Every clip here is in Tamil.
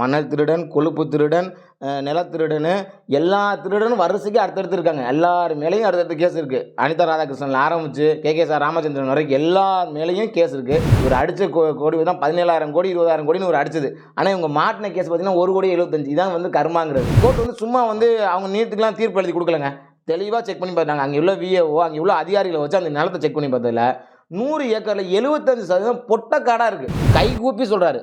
மணல் திருடன் கொழுப்பு திருடன் நிலத்திருடன் எல்லா திருடனும் வரிசைக்கு அடுத்தடுத்து இருக்காங்க. எல்லார் மேலேயும் அடுத்தடுத்து கேஸ் இருக்குது அனிதா ராதாகிருஷ்ணன் ஆரம்பித்து கே கே சார் ராமச்சந்திரன் வரைக்கும் எல்லார் மேலேயும் கேஸ் இருக்குது இவர் அடித்த கோ கோடி தான் பதினேழாயிரம் கோடி இருபதாயிரம் கோடின்னு ஒரு அடிச்சது. ஆனால் இவங்க மாட்டின கேஸ் பார்த்தீங்கன்னா ஒரு கோடி எழுபத்தஞ்சு இதான் வந்து கர்மாங்கிறது. கோர்ட் வந்து சும்மா வந்து அவங்க நீட்டுக்கெல்லாம் தீர்ப்பு எழுதி கொடுக்கலங்க. தெளிவாக செக் பண்ணி பார்த்தாங்க. அங்கே உள்ள விஏஓ அங்கே உள்ள அதிகாரிகளை வச்சு அந்த நிலத்தை செக் பண்ணி பார்த்ததில்ல நூறு ஏக்கரில் எழுபத்தஞ்சு சதவீதம் பொட்டக்காடாக இருக்குது கை கூப்பி சொல்கிறாரு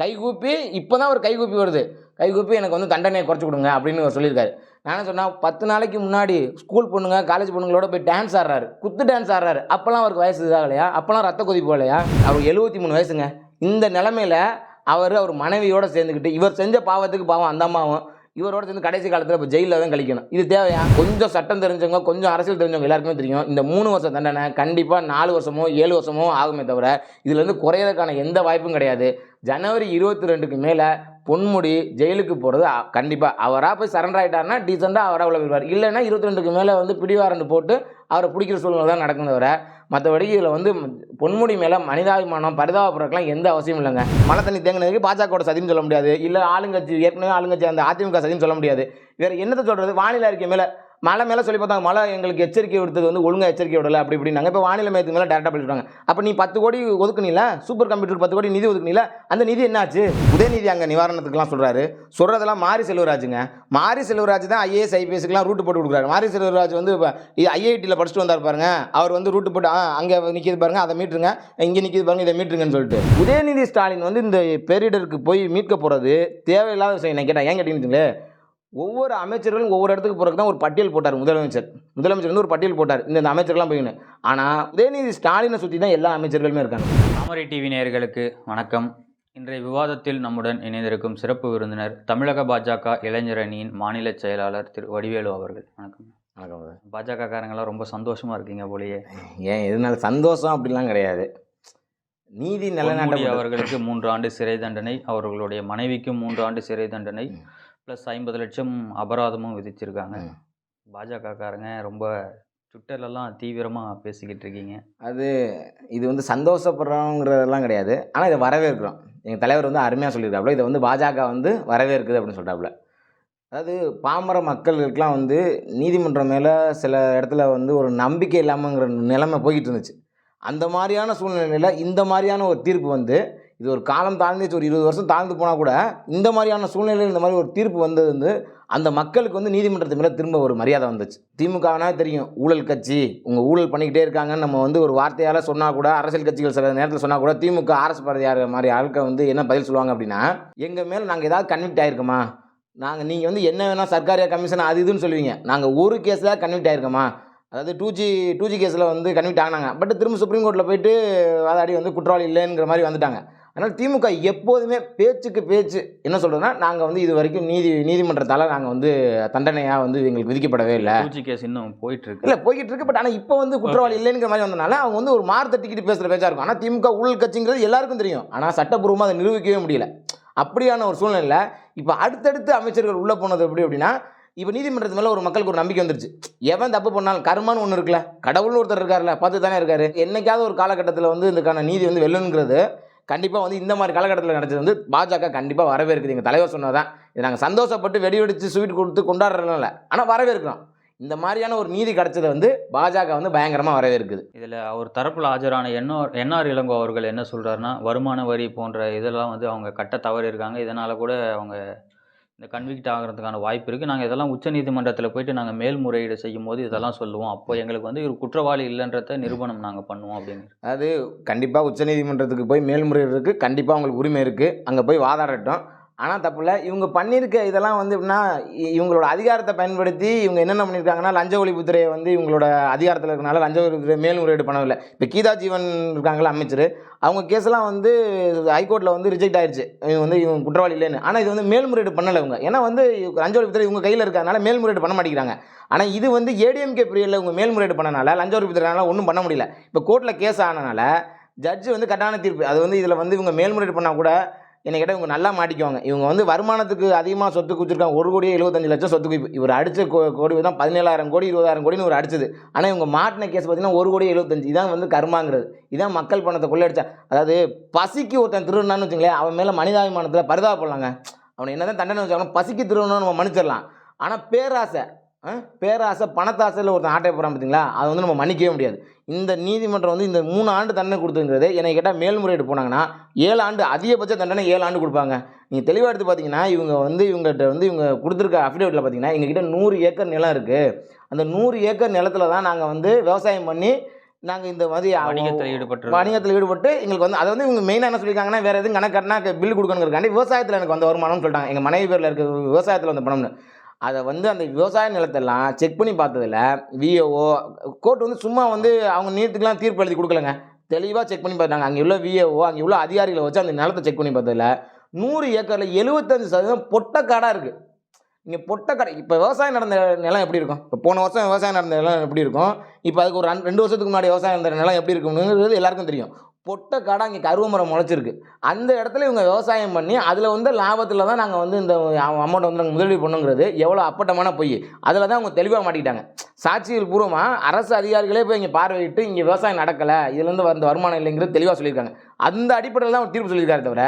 கைகூப்பி இப்போ தான் ஒரு கைகூப்பி வருது. கைகூப்பி எனக்கு வந்து தண்டனையை குறைச்சி கொடுங்க அப்படின்னு அவர் சொல்லியிருக்காரு. நான் சொன்னால் பத்து நாளைக்கு முன்னாடி ஸ்கூல் பொண்ணுங்க காலேஜ் பொண்ணுங்களோட போய் டான்ஸ் ஆடுறாரு. குத்து டான்ஸ் ஆடுறாரு. அப்போல்லாம் அவருக்கு வயசு இதாகலையா? அப்போல்லாம் ரத்த கொதிப்பு இல்லையா அவர் எழுபத்தி மூணு வயசுங்க. இந்த நிலமையில அவர் அவர் மனைவியோடு சேர்ந்துக்கிட்டு இவர் செஞ்ச பாவத்துக்கு பாவம் அந்த அம்மாவும் இவரோட சேர்ந்து கடைசி காலத்தில் இப்போ ஜெயிலில் தான் கழிக்கணும். இது தேவையா? கொஞ்சம் சட்டம் தெரிஞ்சவங்க கொஞ்சம் அரசியல் தெரிஞ்சவங்க எல்லாருக்குமே தெரியும். இந்த மூணு வருஷம் தண்டனை கண்டிப்பாக நாலு வருஷமோ ஏழு வருஷமோ ஆகுமே தவிர இதுலேருந்து குறையிறதுக்கான எந்த வாய்ப்பும் கிடையாது. ஜனவரி இருபத்தி ரெண்டுக்கு மேலே பொன்முடி ஜெயிலுக்கு போகிறது கண்டிப்பாக அவராக போய் சரண்டர் ஆகிட்டாருன்னா டீசெண்டாக அவராக உள்ள போயிடுவார். இல்லைன்னா இருபத்தி ரெண்டுக்கு மேலே வந்து பிடிவாரண்டு போட்டு அவரை பிடிக்கிற சூழ்நிலை தான் நடக்கும் தவிர மற்றபடி இதில் வந்து பொன்முடி மேலே மனிதாபிமானம் பரிதாபப்படுறதுக்கெல்லாம் எந்த அவசியம் இல்லைங்க. மழை தண்ணி தேங்கினதுக்கு பாஜகவோட சதின்னு சொல்ல முடியாது. இல்லை ஆளுங்கட்சி ஏற்கனவே ஆளுங்கட்சி அந்த அதிமுக சதின்னு சொல்ல முடியாது. வேறு என்னத்தை சொல்கிறது வானிலை அறிக்கை மேலே மழை மேலே சொல்லி பார்த்தாங்க. மழை எங்களுக்கு எச்சரிக்கை விடுத்தது வந்து ஒழுங்காக எச்சரிக்கை விடலை அப்படி இப்படின்னாங்க இப்போ வானிலை மையத்துக்கு மேலே டேரெக்டாக பண்ணிட்டாங்க அப்போ நீ பத்து கோடி ஒதுக்குனில சூப்பர் கம்ப்யூட்டர் பத்து கோடி நிதி ஒதுக்குனில அந்த நிதி என்னாச்சு? உதயநிதி அங்கே நிவாரணத்துக்குலாம் சொல்கிறாரு சொல்கிறதெல்லாம் மாரி செல்வராஜுங்க. மாரி செல்வராஜ் தான் ஐஏஎஸ் ஐபிஎஸ்க்குலாம் ரூட்டு போட்டு கொடுக்குறாரு. மாரி செல்வராஜ் வந்து இப்போ இது ஐஐடியில் படிச்சுட்டு வந்தார் பாருங்க. அவர் வந்து ரூட்டு போட்டு அங்கே நிற்கிது பாருங்க. அதை மீட்டுருங்க. இங்கே நிற்கிது பாருங்க. இதை மீட்டுருங்கன்னு சொல்லிட்டு. உதயநிதி ஸ்டாலின் வந்து இந்த பேரிடருக்கு போய் மீட்க போகிறது தேவையில்லாத விஷயம். நான் கேட்டேன். ஏன் கேட்டீங்கன்னு ஒவ்வொரு அமைச்சர்களும் ஒவ்வொரு இடத்துக்கு போகிறதுக்கு தான் ஒரு பட்டியல் போட்டார் முதலமைச்சர். முதலமைச்சர் வந்து ஒரு பட்டியல் போட்டார். இந்த இந்த அமைச்சர்லாம் போயின்னு. ஆனால் உதயநிதி ஸ்டாலினை சுற்றி தான் எல்லா அமைச்சர்களுமே இருக்காங்க. தாமரை டிவி நேயர்களுக்கு வணக்கம். இன்றைய விவாதத்தில் நம்முடன் இணைந்திருக்கும் சிறப்பு விருந்தினர் தமிழக பாஜக இளைஞர் அணியின் மாநில செயலாளர் திரு வடிவேலு அவர்கள். வணக்கம். வணக்கம் பாஜக காரங்களாம் ரொம்ப சந்தோஷமா இருக்கீங்க போலயே. ஏன் இதனால சந்தோஷம் அப்படிலாம் கிடையாது. நீதி நிலைநாட்ட அவர்களுக்கு மூன்று ஆண்டு சிறை தண்டனை அவர்களுடைய மனைவிக்கும் மூன்று ஆண்டு சிறை தண்டனை. ப்ளஸ் ஐம்பது லட்சம் அபராதமும் விதிச்சிருக்காங்க. ம். பாஜக காரங்க ரொம்ப ட்விட்டர்லலாம் தீவிரமா பேசிக்கிட்டு இருக்கீங்க அது இது வந்து சந்தோஷப்படுறோங்கிறதெல்லாம் கிடையாது. ஆனால் இதை வரவேற்கிறோம். எங்கள் தலைவர் வந்து அருமையாக சொல்லியிருக்காப்புல இதை வந்து பாஜக வந்து வரவேற்குது அப்படின்னு சொல்கிறாப்புல அதாவது பாமர மக்களுக்கெலாம் வந்து நீதிமன்றம் மேலே சில இடத்துல வந்து ஒரு நம்பிக்கை இல்லாமங்கிற நிலைமை போய்கிட்டு இருந்துச்சு. அந்த மாதிரியான சூழ்நிலையில் இந்த மாதிரியான ஒரு தீர்ப்பு வந்து இது ஒரு காலம் தாழ்ந்துச்சு ஒரு இருபது வருஷம் தாழ்ந்து போனால் கூட இந்த மாதிரியான சூழ்நிலையில் இந்த மாதிரி ஒரு தீர்ப்பு வந்தது வந்து அந்த மக்களுக்கு வந்து நீதிமன்றத்து மேலே திரும்ப ஒரு மரியாதை வந்துச்சு. திமுகனா தெரியும் ஊழல் கட்சி உங்கள் ஊழல் பண்ணிக்கிட்டே இருக்காங்கன்னு நம்ம வந்து ஒரு வார்த்தையால் சொன்னால் கூட அரசியல் கட்சிகள் சில நேரத்தில் சொன்னால் கூட திமுக அரசு பாரதியார் மாதிரி ஆட்கள் வந்து என்ன பதில் சொல்லுவாங்க அப்படின்னா எங்கள் மேலே நாங்கள் ஏதாவது கன்விக்ட் ஆகிருக்கோமா நாங்கள் நீங்கள் வந்து என்ன வேணால் சர்க்காரியா கமிஷன் அது இதுன்னு சொல்லுவீங்க. நாங்கள் ஒரு கேஸில் கன்விக்ட் ஆகிருக்கோமா அதாவது டூ ஜி டூ ஜி கேஸில் வந்து கன்விக்ட் ஆனாங்க. பட் திரும்ப சுப்ரீம் கோர்ட்டில் போயிட்டு வாதாடி வந்து குற்றவாளி இல்லைங்கிற மாதிரி வந்துட்டாங்க. அதனால் திமுக எப்போதுமே பேச்சுக்கு பேச்சு. என்ன சொல்கிறதுனா நாங்கள் வந்து இது வரைக்கும் நீதி நீதிமன்றத்தால் நாங்கள் வந்து தண்டனையாக வந்து எங்களுக்கு விதிக்கப்படவே இல்லை. பூச்சி கேஸ் இன்னும் போயிட்டு இருக்கு இல்லை போய்கிட்டு இருக்கு பட் ஆனால் இப்போ வந்து குற்றவாளி இல்லைங்கிற மாதிரி வந்தனால அவங்க வந்து ஒரு மாறு தட்டிக்கிட்டு பேசுகிற பேச்சா இருக்கும். ஆனால் திமுக ஊழல் கட்சிங்கிறது எல்லாருக்கும் தெரியும். ஆனால் சட்டப்பூர்வமாக அதை நிரூபிக்கவே முடியல. அப்படியான ஒரு சூழ்நிலையில் இப்போ அடுத்தடுத்து அமைச்சர்கள் உள்ளே போனது எப்படி அப்படின்னா இப்போ நீதிமன்றத்து மேலே ஒரு மக்களுக்கு ஒரு நம்பிக்கை வந்துருச்சு. எவன் தப்பு பண்ணாலும் கர்மான்னு ஒன்று இருக்குல்ல. கடவுள்னு ஒருத்தர் இருக்கார்ல பார்த்து தானே இருக்காரு. என்னைக்காவது ஒரு காலகட்டத்தில் வந்து இதுக்கான நீதி வந்து வெல்லணுங்கிறது கண்டிப்பாக வந்து இந்த மாதிரி காலகட்டத்தில் நடந்தது வந்து பாஜக கண்டிப்பாக வரவேற்குது எங்கள் தலைவர் சொன்னதான் இதை நாங்கள் சந்தோஷப்பட்டு வெடி வெடித்து ஸ்வீட் கொடுத்து கொண்டாடுறதுனால ஆனால் வரவேற்கிறோம் இந்த மாதிரியான ஒரு நீதி கிடைச்சதை வந்து பாஜக வந்து பயங்கரமாக வரவேற்குது இதில் அவர் தரப்பில் ஆஜரான என்ஆர் என்ஆர் இளங்கோ அவர்கள் என்ன சொல்கிறாருன்னா வருமான வரி போன்ற இதெல்லாம் வந்து அவங்க கட்ட தவறி இருக்காங்க இதனால் கூட அவங்க இந்த கன்விக்ட் ஆகிறதுக்கான வாய்ப்பு இருக்குது நாங்கள் இதெல்லாம் உச்சநீதிமன்றத்தில் போயிட்டு நாங்கள் மேல்முறையீடு செய்யும் போது இதெல்லாம் சொல்லுவோம். அப்போ எங்களுக்கு வந்து இவர் குற்றவாளி இல்லைன்றத நிரூபணம் நாங்கள் பண்ணுவோம் அப்படின்னு அதாவது கண்டிப்பாக உச்சநீதிமன்றத்துக்கு போய் மேல்முறையீடுக்கு கண்டிப்பாக அவங்களுக்கு உரிமை இருக்குது அங்கே போய் வாதாடட்டும். ஆனால் தப்பு இல்லை இவங்க பண்ணியிருக்க இதெல்லாம் வந்து எப்படின்னா இ- இவங்களோட அதிகாரத்தை பயன்படுத்தி இவங்க என்னென்ன பண்ணியிருக்காங்கன்னா லஞ்ச ஒழிப்புத்துறையை வந்து இவங்களோட அதிகாரத்தில் இருக்கனால லஞ்ச ஒழிப்புத்துறை மேல்முறையீடு பண்ணவில்லை. இப்போ கீதா ஜீவன் இருக்காங்களா அமைச்சர் அவங்க கேஸ்லாம் வந்து ஹைகோர்ட்டில் வந்து ரிஜெக்ட் ஆயிடுச்சு இவங்க வந்து இவங்க குற்றவாளி இல்லைன்னு. ஆனால் இது வந்து மேல்முறையீடு பண்ணலை இவங்க. ஏன்னா வந்து லஞ்ச ஒழிப்புத்துறை இவங்க கையில் இருக்கிறதுனால மேல்முறையீடு பண்ண மாட்டேங்கிறாங்க. ஆனால் இது வந்து ஏடிஎம்கே பீரியடில் இவங்க மேல்முறையீடு பண்ணனால லஞ்ச ஒழிப்புத்துறையால ஒன்றும் பண்ண முடியல. இப்போ கோர்ட்டில் கேஸ் ஆனனால ஜட்ஜு வந்து கட்டான தீர்ப்பு. அது வந்து இதில் வந்து இவங்க மேல்முறையீடு பண்ணால் கூட என்னை கேட்டால் இவங்க நல்லா மாட்டிக்குவாங்க. இவங்க வந்து வருமானத்துக்கு அதிகமாக சொத்து குவிச்சிருக்காங்க. ஒரு கோடியே எழுபத்தஞ்சு லட்சம் சொத்து குவிப்பு இவர் அடித்த கோ கோடி தான் பதினேழாயிரம் கோடி இருபதாயிரம் கோடின்னு ஒரு அடிச்சது. ஆனால் இவங்க மாட்டின கேஸ் பார்த்தீங்கன்னா ஒரு கோடி எழுபத்தஞ்சு இதான் வந்து கர்மாங்கிறது. இதான் மக்கள் பணத்தை கொள்ளையடிச்சா. அதாவது பசிக்கு ஒருத்தன் திருடுனான்னு வச்சுங்களேன் அவன் மேலே மனிதாபிமானத்தில் பரிதாபப்படலாங்க. அவனை என்ன தான் தண்டனை வச்சாலும் பசிக்கு திருடணும்னு நம்ம மன்னிச்சிடலாம். ஆனால் பேராசை பேராசை பணத்தாசையில் ஒருத்தன் ஆட்டை போகிறான் பார்த்தீங்களா அதை வந்து நம்ம மன்னிக்கவே முடியாது. இந்த நீதிமன்றம் வந்து இந்த மூணு ஆண்டு தண்டனை கொடுத்துங்கிறது என்னை கேட்டால் மேல்முறையீடு போனாங்கன்னா ஏழு ஆண்டு அதிகபட்ச தண்டனை ஏழு ஆண்டு கொடுப்பாங்க. நீங்கள் தெளிவாக எடுத்து பார்த்தீங்கன்னா இவங்க வந்து இவங்ககிட்ட வந்து இவங்க கொடுத்துருக்க அஃபிடேவிட்டில் பார்த்தீங்கன்னா எங்ககிட்ட நூறு ஏக்கர் நிலம் இருக்குது அந்த நூறு ஏக்கர் நிலத்துல தான் நாங்கள் வந்து விவசாயம் பண்ணி நாங்கள் இந்த மாதிரி வணிகத்தில் ஈடுபட்டு வணிகத்தில் ஈடுபட்டு எங்களுக்கு வந்து அதை வந்து இவங்க மெயினாக என்ன சொல்லியிருக்காங்கன்னா வேறு எதுவும் கணக்காட்டினா பில் கொடுக்கணுங்கிறக்காண்டி விவசாயத்தில் எனக்கு வந்த வருமானம்னு சொல்லிட்டாங்க. எங்கள் மனைவி பேரில் இருக்க விவசாயத்தில் வந்த பணம்னு. அதை வந்து அந்த விவசாய நிலத்தெல்லாம் செக் பண்ணி பார்த்ததுல விஏஓ கோர்ட் வந்து சும்மா வந்து அவங்க நீத்துக்கெலாம் தீர்ப்பு எழுதி கொடுக்கலங்க. தெளிவாக செக் பண்ணி பார்த்தாங்க. அங்கே உள்ள விஏஓ அங்கே உள்ள அதிகாரிகளை வச்சு அந்த நிலத்தை செக் பண்ணி பார்த்ததில் நூறு ஏக்கரில் எழுபத்தஞ்சு சதவீதம் பொட்டக்காடாக இருக்குது இங்கே பொட்டக்கடை இப்போ விவசாயம் நடந்த நிலம் எப்படி இருக்கும்? இப்போ போன வருஷம் விவசாயம் நடந்த நிலம் எப்படி இருக்கும்? இப்போ அதுக்கு ஒரு ரெண்டு- ரெண்டு வருஷத்துக்கு முன்னாடி விவசாயம் நடந்த நிலம் எப்படி இருக்கும்ங்கிறது எல்லாருக்கும் தெரியும். பொட்டை பொட்டக்காடாக இங்கே கருவமரம் முளைச்சிருக்கு. அந்த இடத்துல இவங்க விவசாயம் பண்ணி அதில் வந்து லாபத்தில் தான் நாங்கள் வந்து இந்த அமௌண்ட் வந்து நாங்கள் முதலீடு பண்ணுங்கிறது எவ்வளோ அப்பட்டமான பொய். அதில் தான் அவங்க தெளிவாக மாட்டிக்கிட்டாங்க. சாட்சிகள் பூர்வமாக அரசு அதிகாரிகளே போய் இங்கே பார்வையிட்டு இங்கே விவசாயம் நடக்கலை இதுலேருந்து வந்த வருமானம் இல்லைங்கிறது தெளிவாக சொல்லியிருக்காங்க. அந்த அடிப்படையில் தான் அவர் தீர்ப்பு சொல்லியிருக்காரு தவிர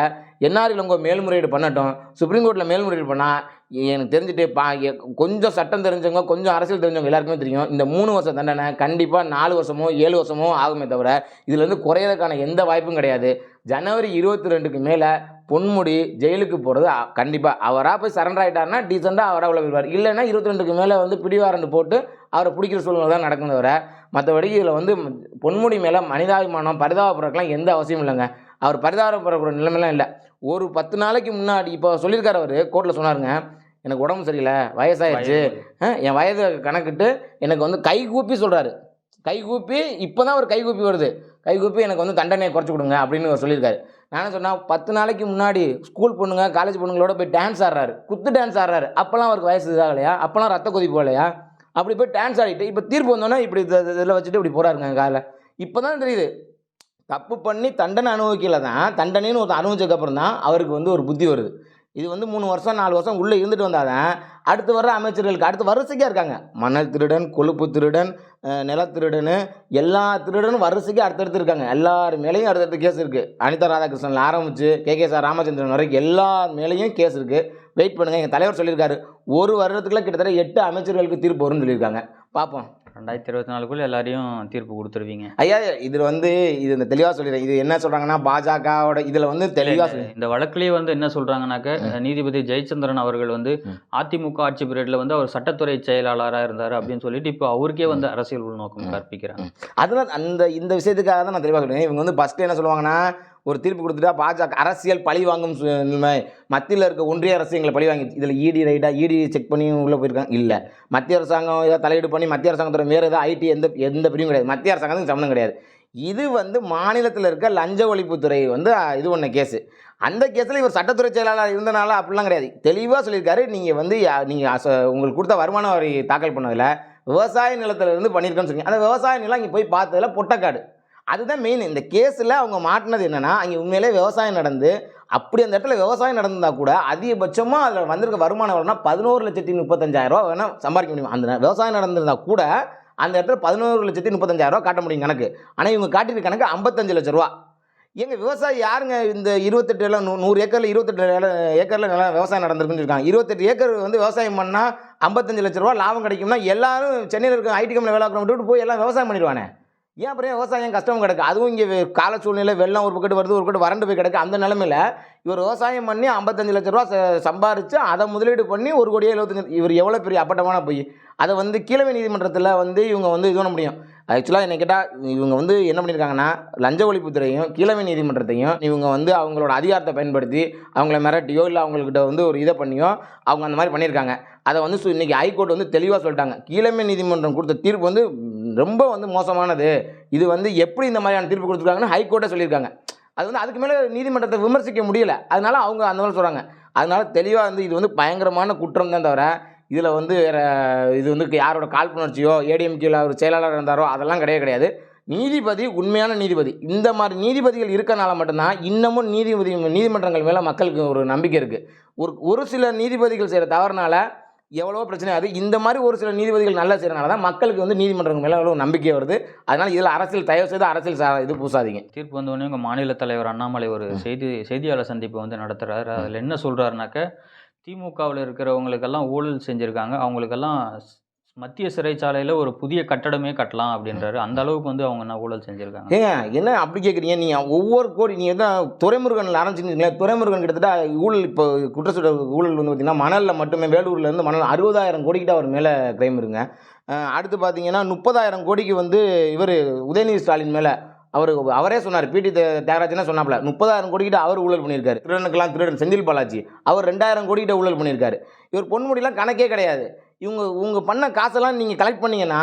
என்ஆர் உங்கள் மேல்முறையீடு பண்ணட்டும் சுப்ரீம் கோர்ட்டில் மேல்முறையீடு பண்ணால் எனக்கு தெரிஞ்சுட்டு பா கொஞ்சம் சட்டம் தெரிஞ்சவங்க கொஞ்சம் அரசியல் தெரிஞ்சவங்க எல்லாருக்குமே தெரியும். இந்த மூணு வருஷம் தண்டனை கண்டிப்பாக நாலு வருஷமோ ஏழு வருஷமோ ஆகுமே தவிர இதுலேருந்து குறையிறதுக்கான எந்த வாய்ப்பும் கிடையாது. ஜனவரி இருபத்தி ரெண்டுக்கு மேலே பொன்முடி ஜெயிலுக்கு போகிறது கண்டிப்பாக அவராக போய் சரண்டர் ஆகிட்டார்னா டீசெண்டாக அவராக உள்ள போயிடுவார். இல்லைன்னா இருபத்தி ரெண்டுக்கு மேலே வந்து பிடிவாரண்டு போட்டு அவரை பிடிக்கிற சூழ்நிலை தான் நடக்கும் தவிர மற்றபடி இதில் வந்து பொன்முடி மேலே மனிதாபிமானம் பரிதாபப்படுறதுக்கெலாம் எந்த அவசியமும் இல்லைங்க. அவர் பரிதாபப்படுற நிலைமைலாம் இல்லை. ஒரு பத்து நாளைக்கு முன்னாடி இப்போ சொல்லியிருக்காரு அவர் கோர்ட்டில் சொன்னாருங்க எனக்கு உடம்பு சரியில்லை வயசாயிருச்சு. ஆ, என் வயது கணக்கிட்டு எனக்கு வந்து கை கூப்பி சொல்கிறாரு கை கூப்பி இப்போ தான் ஒரு கை கூப்பி வருது. கை கூப்பி எனக்கு வந்து தண்டனையை குறைச்சி கொடுங்க அப்படின்னு அவர் சொல்லியிருக்காரு. நான் என்ன சொன்னா பத்து நாளைக்கு முன்னாடி ஸ்கூல் பொண்ணுங்க காலேஜ் பொண்ணுங்களோட போய் டான்ஸ் ஆடுறாரு. குத்து டான்ஸ் ஆடுறாரு. அப்போல்லாம் அவருக்கு வயசு இதாகலையா? அப்போல்லாம் ரத்த கொதிப்பு இல்லையா? அப்படி போய் டான்ஸ் ஆடிட்டு இப்போ தீர்ப்பு வந்தோன்னே இப்படி இதில் வச்சுட்டு இப்படி போகிறாருங்க காலை இப்போ தான் தெரியுது தப்பு பண்ணி தண்டனை அனுபவிக்கல தான். தண்டனைன்னு ஒருத்தர் அனுபவிச்சதுக்கப்புறம் தான் அவருக்கு வந்து ஒரு புத்தி வருது. இது வந்து மூணு வருஷம் நாலு வருஷம் உள்ளே இருந்துட்டு வந்தாதான் அடுத்து வர்ற அமைச்சர்களுக்கு அடுத்து வரிசைக்காக இருக்காங்க. மணல் திருடன் கொழுப்பு திருடன் நிலத்திருடன் எல்லா திருடனும் வரிசைக்கு அடுத்தடுத்து இருக்காங்க. எல்லார் மேலேயும் அடுத்தடுத்து கேஸ் இருக்குது அனிதா ராதாகிருஷ்ணன் ஆரம்பிச்சு கே கே சார் ராமச்சந்திரன் வரைக்கும் எல்லார் மேலேயும் கேஸ் இருக்குது வெயிட் பண்ணுங்கள் எங்கள் தலைவர் சொல்லியிருக்காரு. ஒரு வருடத்துக்குள்ள கிட்டத்தட்ட எட்டு அமைச்சர்களுக்கு தீர்ப்பு வரும்னு சொல்லியிருக்காங்க. பார்ப்போம் ரெண்டாயிரத்தி இருபத்தி நாலுக்குள்ள எல்லாரையும் தீர்ப்பு கொடுத்துருவீங்க. ஐயா இதில் வந்து இது இந்த தெளிவாக சொல்லிடுறேன். இது என்ன சொல்கிறாங்கன்னா பாஜகவோட இதில் வந்து தெளிவாக சொல்லி இந்த வழக்குலயே வந்து என்ன சொல்றாங்கன்னாக்க நீதிபதி ஜெயச்சந்திரன் அவர்கள் வந்து. அதிமுக ஆட்சி பீரியட்ல வந்து அவர் சட்டத்துறை செயலாளரா இருந்தாரு அப்படின்னு சொல்லிட்டு இப்போ அவருக்கே வந்து அரசியல் உள்நோக்கம் கற்பிக்கிறாங்க. அதெல்லாம் அந்த இந்த விஷயத்துக்காக தான் நான் தெளிவாக சொல்லுவேன் இவங்க வந்து ஃபஸ்ட்டு என்ன சொல்லுவாங்கன்னா ஒரு தீர்ப்பு கொடுத்துட்டா பாஜக அரசியல் பழி வாங்கும் நிலைமை மத்தியில் இருக்க ஒன்றிய அரசு எங்களை பழி வாங்கி இதில் இடி ரைடாக இடி செக் பண்ணி உள்ளே போயிருக்காங்க. இல்லை. மத்திய அரசாங்கம் ஏதாவது தலையீடு பண்ணி மத்திய அரசாங்கத்தோட வேறு ஏதாவது ஐடி எந்த எந்த பிரிவும் கிடையாது. மத்திய அரசாங்கத்துக்கு சம்மந்தம் கிடையாது. இது வந்து மாநிலத்தில் இருக்க லஞ்ச ஒழிப்புத்துறை வந்து இது பண்ண கேஸு. அந்த கேஸில் இவர் சட்டத்துறை செயலாளர் இருந்தனால அப்படிலாம் கிடையாது. தெளிவாக சொல்லியிருக்காரு. நீங்கள் வந்து நீங்கள் உங்களுக்கு கொடுத்த வருமான வரி தாக்கல் பண்ணதில் விவசாய நிலத்தில் இருந்து பண்ணியிருக்கேன்னு சொன்னீங்க. அந்த விவசாய நிலம் இங்கே போய் பார்த்ததில் பொட்டக்காடு. அதுதான் மெயின் இந்த கேஸில் அவங்க மாட்டினது என்னென்னா அங்கே உண்மையிலே விவசாயம் நடந்து அப்படி அந்த இடத்துல விவசாயம் நடந்தால் கூட அதிகபட்சமாக அதில் வந்திருக்க வருமானம் வரும்னா பதினோரு லட்சத்தி முப்பத்தஞ்சாயிரரூவா வேணால் சம்பாதிக்க முடியும். அந்த விவசாயம் நடந்திருந்தா கூட அந்த இடத்துல பதினோரு லட்சத்தி முப்பத்தஞ்சாயிரரூவா காட்ட முடியும் கணக்கு. ஆனால் இவங்க காட்டியிருக்க கணக்கு ஐம்பத்தஞ்சு லட்ச ரூபா எங்கள் விவசாயி யாருங்க இந்த இருபத்தெட்டு இடம் நூ- நூறு ஏக்கரில் இருபத்தெட்டு ஏக்கரில் நல்லா விவசாயம் நடந்திருக்குன்னு இருக்காங்க இருபத்தெட்டு ஏக்கர் வந்து விவசாயம் பண்ணால் ஐம்பத்தஞ்சு லட்ச ரூபா லாபம் கிடைக்கும்னா எல்லாரும் சென்னையில் இருக்க ஐடி கம்பெனி வேலை பார்க்குறவங்க விட்டுட்டு போய் எல்லாம் விவசாயம் பண்ணிடுவானே. ஏன் அப்புறம் விவசாயம் கஷ்டம் கிடக்கு? அதுவும் இங்கே கால சூழ்நிலை வெள்ளம் ஒரு பக்கெட்டு வருது ஒரு பக்கெட்டு வறண்டு போய் கிடக்கு. அந்த நிலமையில இவர் விவசாயம் பண்ணி ஐம்பத்தஞ்சு லட்ச ரூபா சம்பாரித்து அதை முதலீடு பண்ணி ஒரு கோடியே எழுபத்தஞ்சு இவர் எவ்வளோ பெரிய அப்பட்டமான போய்? அதை வந்து கீழமை நீதிமன்றத்தில் வந்து இவங்க வந்து இது பண்ண முடியும். ஆக்சுவலாக என்ன கேட்டால் இவங்க வந்து என்ன பண்ணியிருக்காங்கன்னா லஞ்ச ஒழிப்புத்துறையும் கீழமை நீதிமன்றத்தையும் இவங்க வந்து அவங்களோட அதிகாரத்தை பயன்படுத்தி அவங்கள மிரட்டியோ இல்லை அவங்கக்கிட்ட வந்து ஒரு இதை பண்ணியோ அவங்க அந்த மாதிரி பண்ணியிருக்காங்க அதை வந்து இன்றைக்கி ஹைகோர்ட் வந்து தெளிவாக சொல்லிட்டாங்க. கீழமை நீதிமன்றம் கொடுத்த தீர்ப்பு வந்து ரொம்ப வந்து மோசமானது. இது வந்து எப்படி இந்த மாதிரியான தீர்ப்பு கொடுத்துருக்காங்கன்னு ஹைகோர்ட்டே சொல்லியிருக்காங்க. அது வந்து அதுக்கு மேலே நீதிமன்றத்தை விமர்சிக்க முடியல. அதனால அவங்க அந்த மாதிரி சொல்கிறாங்க அதனால தெளிவாக வந்து இது வந்து பயங்கரமான குற்றம் தான் தவிர இதில் வந்து வேறு இது வந்து யாரோட காழ்ப்புணர்ச்சியோ ஏடிஎம்கேல ஒரு செயலாளர் இருந்தாரோ அதெல்லாம் கிடையவே கிடையாது. நீதிபதி உண்மையான நீதிபதி. இந்த மாதிரி நீதிபதிகள் இருக்கனால மட்டும்தான் இன்னமும் நீதிபதி நீதிமன்றங்கள் மேலே மக்களுக்கு ஒரு நம்பிக்கை இருக்குது ஒரு ஒரு சில நீதிபதிகள் செய்கிற தவறுனால எவ்வளவோ பிரச்சனை. ஆகுது இந்த மாதிரி ஒரு சில நீதிபதிகள் நல்லா செய்கிறனால தான் மக்களுக்கு வந்து நீதிமன்றங்கள் மேலே எவ்வளோ நம்பிக்கை வருது. அதனால் இதில் அரசியல் தயவு செய்து அரசியல் சா- இது பூசாதீங்க. தீர்ப்பு வந்த உடனே உங்கள் மாநில தலைவர் அண்ணாமலை ஒரு செய்தி செய்தியாளர் சந்திப்பு வந்து நடத்துறாரு. அதில் என்ன சொல்றாருனாக்க திமுகவில் இருக்கிறவங்களுக்கெல்லாம் ஊழல் செஞ்சுருக்காங்க. அவங்களுக்கெல்லாம் மத்திய சிறைச்சாலையில் ஒரு புதிய கட்டடமே கட்டலாம் அப்படின்றாரு. அந்த அளவுக்கு வந்து அவங்க என்ன ஊழல் செஞ்சுருக்காங்க? ஏங்க என்ன அப்படி கேட்குறீங்க நீங்கள் ஒவ்வொரு கோடி நீங்கள் தான் துறைமுருகனில் ஆரம்பிச்சிருக்கீங்களா? துறைமுருகன் கிட்டத்தட்ட ஊழல் இப்போ குற்றச்சூழல் ஊழல் வந்து பார்த்தீங்கன்னா மணலில் மட்டுமே வேலூர்ல இருந்து மணல் அறுபதாயிரம் கோடிக்கிட்ட அவர் மேலே கிரைம் இருங்க அடுத்து பார்த்தீங்கன்னா முப்பதாயிரம் கோடிக்கு வந்து இவர் உதயநிதி ஸ்டாலின் மேலே அவர் அவரே சொன்னார். பிடி தியாகராஜனே சொன்னாப்ல முப்பதாயிரம் கோடிக்கிட்ட அவர் ஊழல் பண்ணியிருக்காரு. திருடனுக்கெல்லாம் திருடன் செந்தில் பாலாஜி அவர் ரெண்டாயிரம் கோடிக்கிட்ட ஊழல் பண்ணியிருக்காரு. இவர் பொன்முடியெல்லாம் கணக்கே கிடையாது. இவங்க இவங்க பண்ண காசெல்லாம் நீங்கள் கலெக்ட் பண்ணீங்கன்னா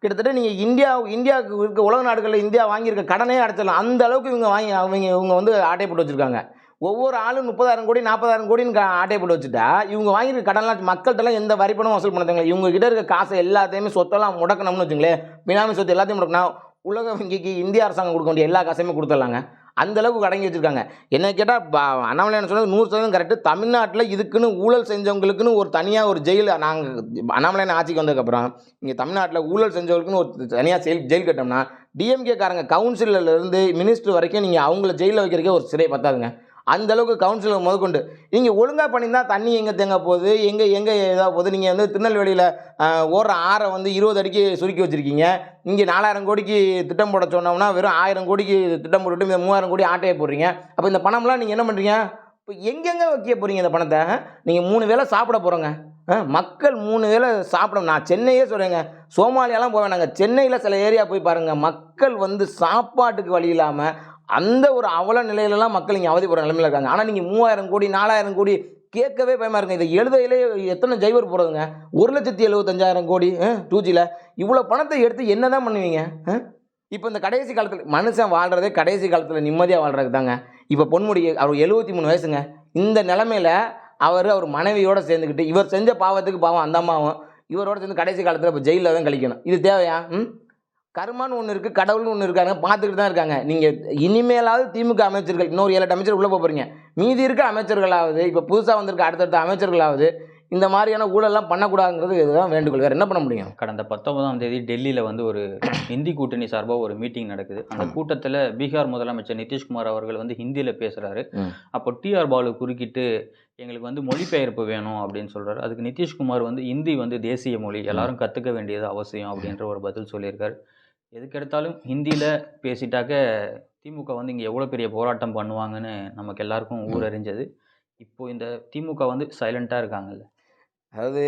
கிட்டத்தட்ட நீங்கள் இந்தியா இந்தியாவுக்கு இருக்க உலக நாடுகளில் இந்தியா வாங்கியிருக்க கடனே அடைச்சிடலாம். அந்த அளவுக்கு இவங்க வாங்கி அவங்க இவங்க வந்து ஆட்டை போட்டு வச்சுருக்காங்க. ஒவ்வொரு ஆளும் முப்பதாயிரம் கோடி நாற்பதாயிரம் கோடின்னு ஆட்டை போட்டு வச்சுட்டா இவங்க வாங்கியிருக்க கடன்லாம் மக்கள்கிட்டலாம் எந்த வரி வசூல் பண்ண இவங்க கிட்ட இருக்க காசை எல்லாத்தையுமே சொத்தெல்லாம் முடக்கணும்னு வச்சுங்களேன். பினாமி சொத்து எல்லாத்தையும் முடக்கணும் உலக வங்கிக்கு இந்திய அரசாங்கம் கொடுக்க வேண்டிய எல்லா காசையுமே கொடுத்துடலாங்க அந்தளவுக்கு அடங்கி வச்சிருக்காங்க. என்ன கேட்டால் அண்ணாமலை என்ன சொன்னது நூறு சதவீதம் கரெக்டு தமிழ்நாட்டில் இதுக்குன்னு ஊழல் செஞ்சவங்களுக்குன்னு ஒரு தனியாக ஒரு ஜெயில் நாங்கள் அண்ணாமலையான ஆட்சிக்கு வந்ததுக்கப்புறம் இங்கே தமிழ்நாட்டில் ஊழல் செஞ்சவங்களுக்குன்னு ஒரு தனியாக ஜெயில் ஜெயில் கட்டோம்னா டிஎம்கே காரங்க கவுன்சிலர்ல மினிஸ்டர் வரைக்கும் நீங்கள் அவங்கள ஜெயிலில் வைக்கிறக்கே ஒரு சிறை பத்தாதுங்க. அந்த அளவுக்கு கவுன்சிலர் முதற்கொண்டு நீங்கள் ஒழுங்காக பண்ணியிருந்தா தண்ணி எங்கே தேங்க போகுது? எங்கே எங்கே இதாக போகுது? நீங்கள் வந்து திருநெல்வேலியில் ஓடுற ஆறை வந்து இருபது அடிக்கு சுருக்கி வச்சுருக்கீங்க. இங்கே நாலாயிரம் கோடிக்கு திட்டம் போட சொன்னோம்னா வெறும் ஆயிரம் கோடிக்கு திட்டம் போட்டுட்டு இந்த மூவாயிரம் கோடி ஆட்டையை போடுறீங்க. அப்போ இந்த பணம்லாம் நீங்கள் என்ன பண்ணுறீங்க இப்போ எங்கெங்கே வைக்க போகிறீங்க இந்த பணத்தை? நீங்கள் மூணு வேளை சாப்பிட போகிறோங்க மக்கள் மூணு வேளை சாப்பிடணும் நான் சென்னையே சொல்கிறேங்க சோமாலியாலாம் போவேன் நாங்கள் சென்னையில் சில ஏரியா போய் பாருங்கள் மக்கள் வந்து சாப்பாட்டுக்கு வழி இல்லாமல் அந்த ஒரு அவல நிலையிலலாம் மக்கள் இங்கே அவதிப்படுற நிலைமையில் இருக்காங்க. ஆனால் நீங்கள் மூவாயிரம் கோடி நாலாயிரம் கோடி கேட்கவே பயமாக இருக்குங்க. இதை எழுதையிலே எத்தனை ஜைவர் போகிறதுங்க ஒரு லட்சத்தி எழுபத்தஞ்சாயிரம் கோடி டூ ஜியில் இவ்வளோ பணத்தை எடுத்து என்ன தான் பண்ணுவீங்க இப்போ இந்த கடைசி காலத்தில் மனுஷன் வாழ்கிறதே கடைசி காலத்தில் நிம்மதியாக வாழ்கிறது தாங்க. இப்போ பொன்முடி அவர் எழுபத்தி மூணு வயசுங்க. இந்த நிலமையில அவர் அவர் மனைவியோட சேர்ந்துக்கிட்டு இவர் செஞ்ச பாவத்துக்கு பாவம் அந்த அம்மாவும் இவரோட சேர்ந்து கடைசி காலத்தில் இப்போ ஜெயிலில் தான் கழிக்கணும். இது தேவையா? ம்? கர்மான்னு ஒன்று இருக்குது கடவுள்னு ஒன்று இருக்காங்க பார்த்துக்கிட்டு தான் இருக்காங்க. நீங்கள் இனிமேலாவது திமுக அமைச்சர்கள் இன்னொரு ஏழு எட்டு அமைச்சர் உள்ளே போகிறீங்க மீதி இருக்க அமைச்சர்களாவது இப்போ புதுசாக வந்திருக்க அடுத்தடுத்த அமைச்சர்களாவது இந்த மாதிரியான ஊழல்லாம் பண்ணக்கூடாதுங்கிறது இதுதான் வேண்டுகோள். வேறு என்ன பண்ண முடியும்? கடந்த பத்தொன்பதாம் தேதி டெல்லியில் வந்து ஒரு இந்தி கூட்டணி சார்பாக ஒரு மீட்டிங் நடக்குது. அந்த. கூட்டத்தில் பீகார் முதலமைச்சர் நிதிஷ்குமார் அவர்கள் வந்து ஹிந்தியில் பேசுகிறாரு. அப்போ டிஆர் பாலு குறுக்கிட்டு எங்களுக்கு வந்து மொழிபெயர்ப்பு வேணும் அப்படின்னு சொல்கிறாரு அதுக்கு நிதிஷ்குமார் வந்து ஹிந்தி வந்து தேசிய மொழி எல்லாரும் கற்றுக்க வேண்டியது அவசியம் அப்படின்ற ஒரு பதில் சொல்லியிருக்காரு. எதுக்கெடுத்தாலும் ஹிந்தியில் பேசிட்டாக்க திமுக வந்து இங்கே எவ்வளோ பெரிய போராட்டம் பண்ணுவாங்கன்னு நமக்கு எல்லாருக்கும் ஊரறிஞ்சது. இப்போ இந்த திமுக வந்து சைலண்ட்டாக இருக்காங்கல்ல. அதாவது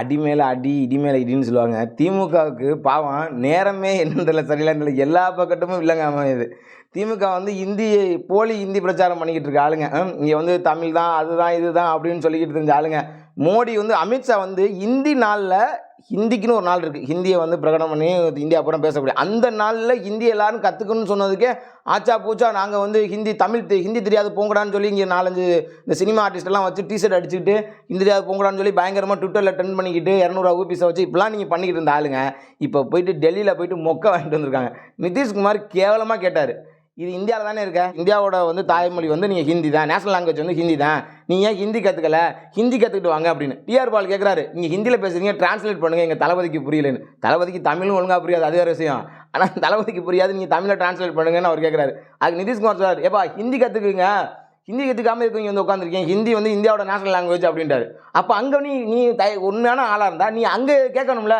அடி மேலே அடி இடி மேலே இடின்னு சொல்லுவாங்க. திமுகவுக்கு பாவம் நேரமே என்னதில்ல சரியில்லைன்னு தெரியல. எல்லா பக்கத்தும் இல்லைங்க அமையுது. திமுக வந்து இந்தி போலி இந்தி பிரச்சாரம் பண்ணிக்கிட்டு இருக்க ஆளுங்க. இங்கே வந்து தமிழ் தான் அதுதான் இதுதான் அப்படின்னு சொல்லிக்கிட்டு இருந்த ஆளுங்க. மோடி வந்து அமித்ஷா வந்து ஹிந்தி நாளில் ஹிந்திக்குன்னு ஒரு நாள் இருக்குது ஹிந்தியை வந்து பிரகடனம் பண்ணி இந்தியா பூரா பேசக்கூடிய. அந்த நாளில் ஹிந்தி எல்லாரும் கற்றுக்கணும்னு சொன்னதுக்கே ஆச்சா பூச்சா நாங்கள் வந்து ஹிந்தி தமிழ் ஹிந்தி தெரியாது போங்கடான்னு சொல்லி இங்கே நாலஞ்சு இந்த சினிமா ஆர்டிஸ்டெல்லாம் வச்சு டிஷர்ட் அடிச்சுக்கிட்டு ஹிந்தி தெரியாது போங்கடான்னு சொல்லி பயங்கரமாக ட்விட்டரில் ட்ரெண்ட் பண்ணிக்கிட்டு இரநூறுவா ஊபிஸை வச்சு இப்படிலாம் நீங்கள் பண்ணிக்கிட்டு இருந்த ஆளுங்க இப்போ போயிட்டு டெல்லியில் போயிட்டு மொக்க வாங்கிட்டு வந்திருக்காங்க. நிதிஷ்குமார் கேவலமாக கேட்டார். இது இந்தியாவில் தானே இருக்க? இந்தியாவோட வந்து தாய்மொழி வந்து நீங்கள் ஹிந்தி தான். நேஷனல் லாங்குவேஜ் வந்து ஹிந்தி தான். நீங்கள் ஏன் ஹிந்தி கற்றுக்கல ஹிந்தி கற்றுக்கிட்டு வாங்க அப்படின்னு. டிஆர் பால் கேட்குறாரு நீங்கள் ஹிந்தியில் பேசுறீங்க டிரான்ஸ்லேட் பண்ணுங்கள் எங்கள் தளபதிக்கு புரியலன்னு. தளபதிக்கு தமிழும் ஒழுங்காக புரியாது அது வேறு விஷயம். ஆனால் தளபதிக்கு புரியாது நீங்கள் தமிழில் டிரான்ஸ்லேட் பண்ணுங்கன்னு அவர் கேட்குறாரு அதுக்கு நிதிஷ்குமார் சொல்றாரு ஏப்பா ஹிந்தி கற்றுக்குங்க ஹிந்தி கற்றுக்காம இருக்கீங்க வந்து உட்காந்துருக்கீங்க ஹிந்தி வந்து இந்தியாவோட நேஷனல் லாங்குவேஜ் அப்படின்றாரு. அப்போ அங்கே நீ நீ தய உண்மையான ஆளாக இருந்தால் நீ அங்கே கேட்கணும்ல.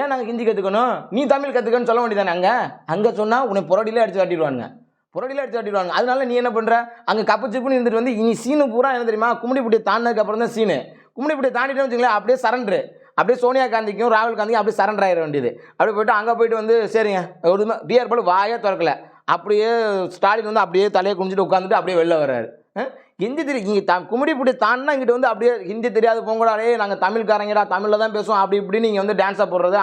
ஏன் நாங்கள் ஹிந்தி கற்றுக்கணும் நீ தமிழ் கற்றுக்கன்னு சொல்ல வேண்டியதானே அங்கே? அங்கே சொன்னால் உன்னை புரடியிலே அடிச்சு காட்டிடுவானுங்க. புரடியில் எடுத்து காட்டிடுவாங்க அதனால நீ என்ன பண்ணுற அங்கே கப்பு சிப்புன்னு இருந்துட்டு வந்து இனி சீனு பூரா என்ன தெரியுமா? கும்மிடிப்பட்டியை தாண்டினதுக்கு அப்புறம் தான் சீனு. கும்மிடிப்பட்டியை தாண்டிட்டோம்னு வச்சுங்களேன் அப்படியே சரண்டரு அப்படியே சோனியா காந்திக்கும் ராகுல் காந்திக்கும் அப்படியே சரண்டர் ஆகிட வேண்டியது. அப்படியே போயிட்டு அங்கே போயிட்டு வந்து சரிங்க ஒரு டிஆர் பால் வாயே திறக்கல. அப்படியே ஸ்டாலின் வந்து அப்படியே தலையை குடிஞ்சிட்டு உட்காந்துட்டு அப்படியே வெளில வர்றாரு. ஹிந்தி தெரியும். இங்கே த கும்மிடிப்பட்டி தாண்டினா இங்கிட்டு வந்து அப்படியே ஹிந்தி தெரியாது போங்கடா நாங்கள் தமிழ்காரங்கடா தமிழில் தான் பேசுவோம். அப்படி இப்படி நீங்கள் வந்து டான்ஸாக போடுறது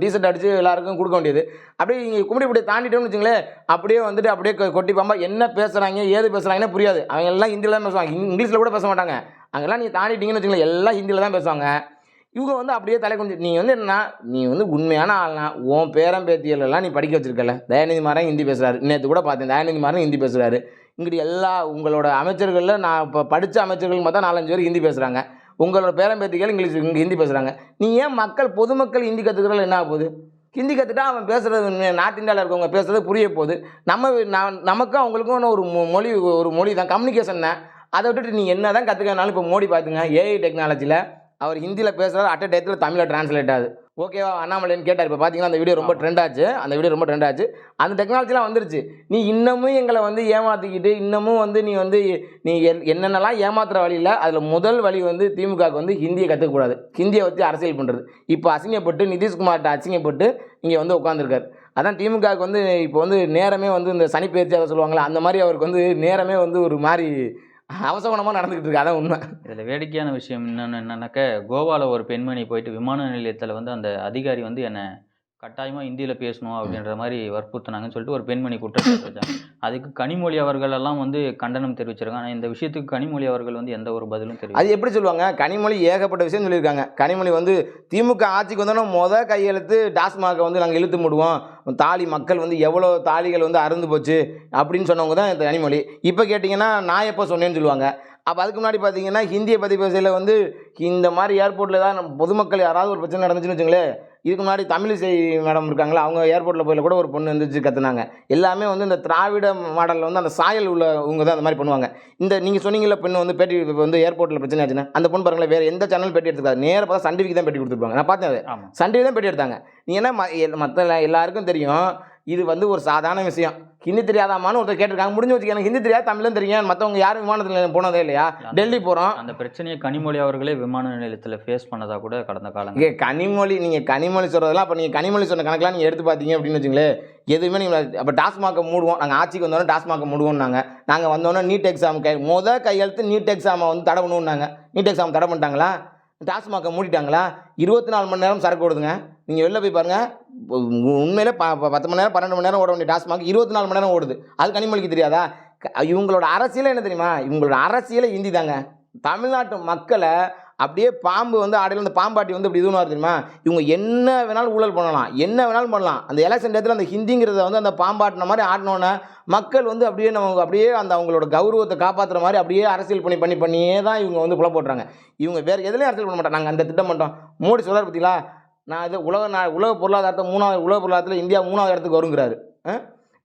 டீசர்ட் அடித்து எல்லாருக்கும் கொடுக்க வேண்டியது. அப்படியே இங்கே பிடி தாண்டிட்டோம்னு வச்சுங்களேன் அப்படியே வந்துட்டு அப்படியே கொட்டி பாம்பா என்ன பேசுகிறாங்க ஏது பேசுகிறாங்கன்னு புரியாது. அவங்க எல்லாம் ஹிந்தியில் தான் பேசுவாங்க. இங்கிலீஷில் கூட பேச மாட்டாங்க. அங்கெல்லாம் நீங்கள் தாண்டிட்டீங்கன்னு வச்சுங்களேன் எல்லாம் ஹிந்தியில் தான் பேசுவாங்க. இவங்க வந்து அப்படியே தலை கொஞ்சம் நீ வந்து என்ன நீ வந்து உண்மையான ஆள்னா உன் பேரம் பேத்தியலெல்லாம் நீ படிக்க வச்சிருக்கல. தயாநிதி மாறன் ஹிந்தி பேசுகிறாரு நேற்று கூட பார்த்தேன். தயாநிதி மாறன் ஹிந்தி பேசுகிறாரு இங்கிட்டு எல்லா உங்களோட அமைச்சர்களில் நான் இப்போ படித்த அமைச்சர்கள் பார்த்தா நாலஞ்சு பேர் ஹிந்தி பேசுகிறாங்க உங்களோட பேரம் பேத்திகள் இங்கிலீஷ் இங்கே ஹிந்தி பேசுகிறாங்க நீ ஏன் மக்கள் பொதுமக்கள் ஹிந்தி கற்றுக்கிறதுல என்ன ஆகுது போகுது? ஹிந்தி கற்றுட்டா அவன் பேசுகிறது நார்த் இந்தியாவில் இருக்கவங்க பேசுகிறது புரிய போகுது. நம்ம நமக்கும் அவங்களுக்கும் ஒரு மொ- மொழி ஒரு மொழி தான். கம்யூனிகேஷன் தான். அதை விட்டுட்டு நீ என்ன தான் கற்றுக்கனாலும் இப்போ மோடி பார்த்துங்க. ஏஐ டெக்னாலஜியில் அவர் ஹிந்தியில் பேசுகிறாரு அட் டயத்தில் தமிழில் டிரான்ஸ்லேட் ஆகுது. ஓகேவா அண்ணாமலைன்னு கேட்டார். இப்போ பார்த்தீங்கன்னா அந்த வீடியோ ரொம்ப ட்ரெண்ட் ஆச்சு. அந்த வீடியோ ரொம்ப ட்ரெண்ட் ஆச்சு. அந்த டெக்னாலஜிலாம் வந்துருச்சு. நீ இன்னமும் எங்களை வந்து ஏமாற்றிக்கிட்டு இன்னமும் வந்து நீ வந்து நீ என்- என்னென்னலாம் ஏமாத்துற வழியில் அதில் முதல் வழி வந்து திமுகவுக்கு வந்து ஹிந்தியை கற்றுக்கக்கூடாது ஹிந்தியை வச்சு அரசியல் பண்ணுறது இப்போ அசிங்கப்பட்டு நிதிஷ்குமார்கிட்ட அசிங்கப்பட்டு இங்கே வந்து உட்காந்துருக்காரு அதான் திமுகவுக்கு வந்து இப்போ வந்து நேரமே வந்து இந்த சனி அதை சொல்லுவாங்களே அந்த மாதிரி அவருக்கு வந்து நேரமே வந்து ஒரு மாதிரி அவசகுணமாக நடந்துக்கிட்டு இருக்கு அதான் உண்மை. இதில் வேடிக்கையான விஷயம் என்னென்னு என்னன்னாக்க கோவாவில் ஒரு பெண்மணி போயிட்டு விமான நிலையத்தில் வந்து அந்த அதிகாரி வந்து என்னை கட்டாயமாக ஹிந்தியில் பேசணும் அப்படின்ற மாதிரி வற்புறுத்தினாங்கன்னு சொல்லிட்டு ஒரு பெண்மணி குற்றச்சாட்டு வச்சாங்க அதுக்கு கனிமொழி அவர்கள் எல்லாம் வந்து கண்டனம் தெரிவிச்சிருக்காங்க. ஆனால் இந்த விஷயத்துக்கு கனிமொழி அவர்கள் வந்து எந்த ஒரு பதிலும் தெரிவிக்கல. அது எப்படி சொல்லுவாங்க? கனிமொழி ஏகப்பட்ட விஷயம் சொல்லியிருக்காங்க. கனிமொழி வந்து திமுக ஆட்சிக்கு வந்தோன்னா மொதல் கையெழுத்து டாஸ்மாகை வந்து நாங்கள் இழுத்து மூடுவோம். தாலி மக்கள் வந்து எவ்வளோ தாலிகள் வந்து அறுந்து போச்சு அப்படின்னு சொன்னவங்க தான் இந்த கனிமொழி. இப்போ கேட்டிங்கன்னா நான் எப்போ சொன்னேன்னு சொல்லுவாங்க. அப்போ அதுக்கு முன்னாடி பார்த்தீங்கன்னா ஹிந்தியை பற்றி பேசையில் வந்து இந்த மாதிரி ஏர்போர்ட்டில் தான் நம்ம பொதுமக்கள் யாராவது ஒரு பிரச்சனை நடந்துச்சுன்னு வச்சுங்களேன் இதுக்கு முன்னாடி தமிழிசை மேடம் இருக்காங்களா அவங்க ஏர்போர்ட்டில் போயில கூட ஒரு பொண்ணு இருந்துச்சு கத்துனாங்க. எல்லாமே வந்து இந்த திராவிட மாடலில் வந்து அந்த சாயல் உள்ளவங்க தான் அந்த மாதிரி பண்ணுவாங்க. இந்த நீங்கள் சொன்னீங்கல்ல பெண்ணு வந்து பேட்டி வந்து ஏர்போர்ட்டில் பிரச்சனை ஆச்சுன்னா அந்த பொண்ணு பாருங்களேன் வேறு எந்த சேனல் பேட்டி எடுத்துக்காது. நேராக பார்த்தா சன் டிவிக்கு தான் பேட்டி கொடுத்துருப்பாங்க. நான் பார்த்தேன் சன் டிவி தான் பேட்டி எடுத்தாங்க. நீ என்ன மற்ற எல்லாருக்கும் தெரியும் இது வந்து ஒரு சாதாரண விஷயம். ஹிந்தி தெரியாதாமான்னு ஒருத்தர் கேட்டிருக்காங்க. முடிஞ்சு வச்சுக்க எனக்கு ஹிந்தி தெரியாது தமிழும் தெரியும். மற்றவங்க யாரும் விமானத்தில் போனதே இல்லையா? டெல்லி போகிறோம் அந்த பிரச்சனையை கனிமொழி அவர்களே விமான நிலையத்தில் ஃபேஸ் பண்ணதா கூட கடந்த காலங்கள். இங்கே கனிமொழி நீங்கள் கனிமொழி சொல்கிறதெல்லாம் அப்போ நீங்கள் கனிமொழி சொன்ன கணக்கெலாம் நீங்கள் எடுத்து பார்த்தீங்க அப்படின்னு வச்சுங்களேன். எதுவுமே நீங்கள் அப்போ டாஸ்மாகை மூடுவோம். நாங்கள் ஆட்சிக்கு வந்தோடனே டாஸ்மாகை மூடுவோம்னாங்க. நாங்கள் வந்தோடனே நீட் எக்ஸாம் கை முத கையெழுத்து நீட் எக்ஸாமை வந்து தடை பண்ணுவோம்னாங்க நீட் எக்ஸாம் தடை பண்ணிட்டாங்களா? டாஸ்மாகை மூடிட்டாங்களா? இருபத்தி நாலு மணி நேரம் சரக்கு ஓடுதுங்க. நீங்கள் வெளில போய் பாருங்கள் உண்மையில் ப ப- பத்து மணி நேரம் பன்னெண்டு மணி நேரம் ஓட வேண்டிய டாஸ்மாக் இருபத்தி நாலு மணி நேரம் ஓடுது. அது கனிமொழிக்கு தெரியாதா? இவங்களோட அரசியலே என்ன தெரியுமா? இவங்களோட அரசியலே ஹிந்தி தாங்க. தமிழ்நாட்டு மக்களை அப்படியே பாம்பு வந்து ஆடையில் அந்த பாம்பாட்டி வந்து இப்படி இதுவாக தெரியுமா? இவங்க என்ன வேணாலும் ஊழல் பண்ணலாம். என்ன வேணாலும் பண்ணலாம். அந்த எலெக்ஷன் டேத்தில் அந்த ஹிந்திங்கிறத வந்து அந்த பாம்பாட்டின மாதிரி ஆடினோன்னே மக்கள் வந்து அப்படியே நம்ம அப்படியே அந்த அவங்களோட கௌரவத்தை காப்பாற்றுற மாதிரி அப்படியே அரசியல் பண்ணி பண்ணி பண்ணியே தான் இவங்க வந்து புல இவங்க வேறு எதுலேயும் அரசியல் பண்ண மாட்டாங்க. நாங்கள் அந்த திட்டம் பண்ணிட்டோம் மோடி சொல்கிறார் பார்த்தீங்களா நான் இது உலக நா உலக பொருளாதாரத்தை மூணாவது உலக பொருளாதாரத்தில் இந்தியா மூணாவது இடத்துக்கு வருங்கிறாரு?